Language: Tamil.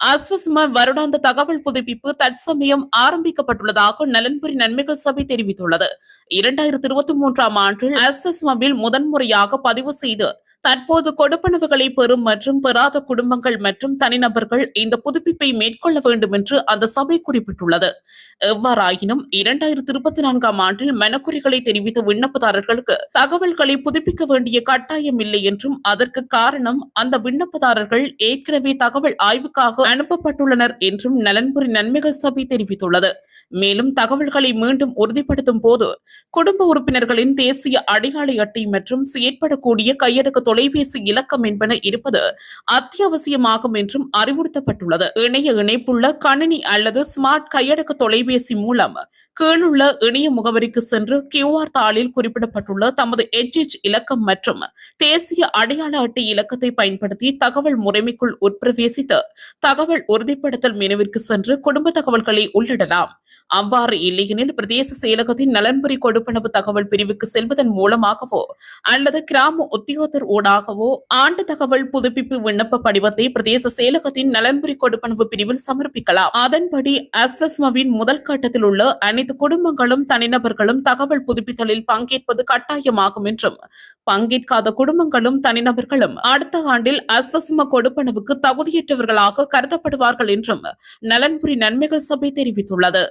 அஸ்வஸ்ம வருடாந்த தகவல் புதுப்பிப்பு தற்சமயம் ஆரம்பிக்கப்பட்டுள்ளதாக நலன்புரி நன்மைகள் சபை தெரிவித்துள்ளது. இரண்டாயிரத்தி இருபத்தி மூன்றாம் ஆண்டில் அஸ்வஸ்மவில் முதன்முறையாக பதிவு செய்து தற்போது கொடுப்பனவுகளை பெறும் மற்றும் பெறாத குடும்பங்கள் மற்றும் தனிநபர்கள் இந்த புதுப்பிப்பை மேற்கொள்ள வேண்டும் என்று அந்த சபை குறிப்பிட்டுள்ளது. எவ்வாறாயினும் இரண்டாயிரத்தி இருபத்தி நான்காம் ஆண்டில் மனக்குறிகளை தெரிவித்த விண்ணப்பதாரர்களுக்கு தகவல்களை புதுப்பிக்க வேண்டிய கட்டாயம் இல்லை என்றும் அதற்கு காரணம் அந்த விண்ணப்பதாரர்கள் ஏற்கனவே தகவல் ஆய்வுக்காக அனுப்பப்பட்டுள்ளனர் என்றும் நலன்புரி நன்மைகள் சபை தெரிவித்துள்ளது. மேலும் தகவல்களை மீண்டும் உறுதிப்படுத்தும் போது குடும்ப உறுப்பினர்களின் தேசிய அடையாள அட்டை மற்றும் செயற்படக்கூடிய கையடக்க தொலைபேசி இலக்கம் என்பன இருப்பது அத்தியாவசியமாகும் என்றும் அறிவுறுத்தப்பட்டுள்ளது. இணைய இணைப்புள்ள கணினி அல்லது ஸ்மார்ட் கையடக்க தொலைபேசி மூலம் கீழுள்ள இணைய முகவரிக்கு சென்று கியூஆர் தாளில் குறிப்பிடப்பட்டுள்ள தமது எச்எச் இலக்கம் மற்றும் தேசிய அடையாள அட்டை இலக்கத்தை பயன்படுத்தி தகவல் முறைமைக்குள் உட்பிரவேசித்து தகவல் உறுதிப்படுத்தல் மெனுவிற்கு சென்று குடும்ப தகவல்களை உள்ளிடலாம். அவ்வாறு இல்லையெனில் பிரதேச செயலகத்தின் நலன்புரி கொடுப்பனவு தகவல் பிரிவுக்கு செல்வதன் மூலமாகவோ அல்லது கிராம உத்தியோகத்தர் ஊடாகவோ ஆண்டு தகவல் புதுப்பிப்பு விண்ணப்ப படிவத்தை பிரதேச செயலகத்தின் நலன்புரி கொடுப்பனவு பிரிவில் சமர்ப்பிக்கலாம். அதன்படி அஸ்வஸ்மவின் முதல் கட்டத்தில் உள்ள அனைத்து குடும்பங்களும் தனிநபர்களும் தகவல் புதுப்பித்தலில் பங்கேற்பது கட்டாயமாகும் என்றும் பங்கேற்காத குடும்பங்களும் தனிநபர்களும் அடுத்த ஆண்டில் அஸ்வஸ்ம கொடுப்பனவுக்கு தகுதியற்றவர்களாக கருதப்படுவார்கள் என்றும் நலன்புரி நன்மைகள் சபை தெரிவித்துள்ளது.